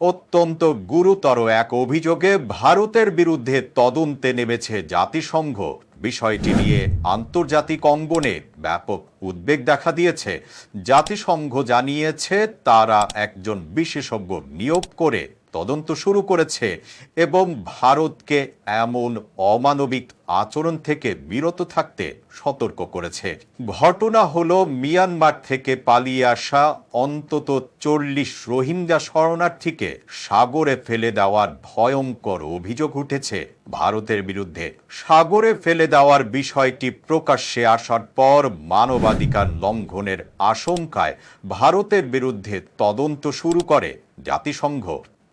অত্যন্ত গুরুতর এক অভিযোগে ভারতের বিরুদ্ধে তদন্তে নেমেছে জাতিসংঘ। বিষয়টি নিয়ে আন্তর্জাতিক অঙ্গনে ব্যাপক উদ্বেগ দেখা দিয়েছে। জাতিসংঘ জানিয়েছে তারা একজন বিশেষজ্ঞ নিয়োগ করে তদন্ত শুরু করেছে এবং ভারতকে এমন অমানবিক আচরণ থেকে বিরত থাকতে সতর্ক করেছে। ঘটনা হল, মিয়ানমার থেকে পালিয়ে আসা অন্তত চল্লিশ রোহিঙ্গা শরণার্থীকে সাগরে ফেলে দেওয়ার ভয়ঙ্কর অভিযোগ উঠেছে। ভারতের বিরুদ্ধে সাগরে ফেলে দেওয়ার বিষয়টি প্রকাশ্যে আসার পর মানবাধিকার লঙ্ঘনের আশঙ্কায় ভারতের বিরুদ্ধে তদন্ত শুরু করে জাতিসংঘ।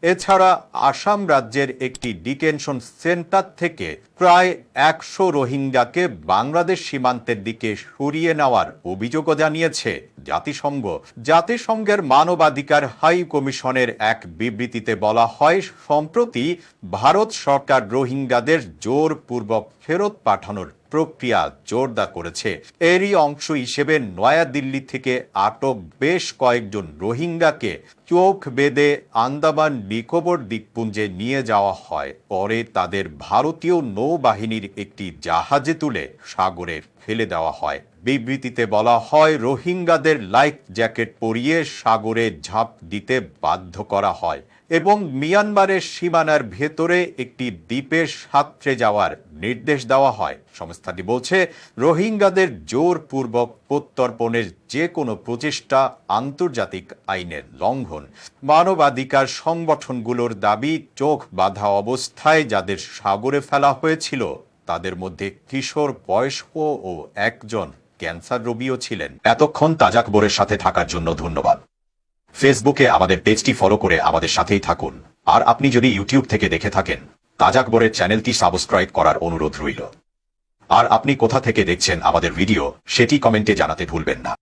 এছাড়া আসাম রাজ্যের একটি ডিটেনশন সেন্টার থেকে প্রায় একশো রোহিঙ্গাকে বাংলাদেশ সীমান্তের দিকে সরিয়ে নেওয়ার অভিযোগও জানিয়েছে জাতিসংঘ। জাতিসংঘের মানবাধিকার হাই কমিশনের এক বিবৃতিতে বলা হয়, সম্প্রতি ভারত সরকার রোহিঙ্গাদের জোরপূর্বক ফেরত পাঠানোর প্রক্রিয়া জোরদার করেছে। এরই অংশ হিসেবে নয়াদিল্লি থেকে আটক বেশ কয়েকজন রোহিঙ্গাকে চোখ বেঁধে আন্দামান নিকোবর দ্বীপপুঞ্জে নিয়ে যাওয়া হয়। পরে তাদের ভারতীয় নৌবাহিনীর একটি জাহাজে তুলে সাগরে ফেলে দেওয়া হয়। বিবৃতিতে বলা হয়, রোহিঙ্গাদের লাইফ জ্যাকেট পরিয়ে সাগরে ঝাঁপ দিতে বাধ্য করা হয় এবং মিয়ানমারের সীমানার ভেতরে একটি দ্বীপের সাঁতরে যাওয়ার নির্দেশ দেওয়া হয়। সংস্থাটি বলছে, রোহিঙ্গাদের জোরপূর্বক প্রত্যর্পণের যে কোনো প্রচেষ্টা আন্তর্জাতিক আইনের লঙ্ঘন। মানবাধিকার সংগঠনগুলোর দাবি, চোখ বাঁধা অবস্থায় যাদের সাগরে ফেলা হয়েছিল, তাদের মধ্যে কিশোর বয়স্ক ও একজন ক্যান্সার রোগীও ছিলেন। এতক্ষণ তাজাকবরের সাথে থাকার জন্য ধন্যবাদ। ফেসবুকে আমাদের পেজটি ফলো করে আমাদের সাথেই থাকুন। আর আপনি যদি ইউটিউব থেকে দেখে থাকেন তাজাকবরের চ্যানেলটি সাবস্ক্রাইব করার অনুরোধ রইল। আর আপনি কোথা থেকে দেখছেন আমাদের ভিডিও সেটি কমেন্টে জানাতে ভুলবেন না।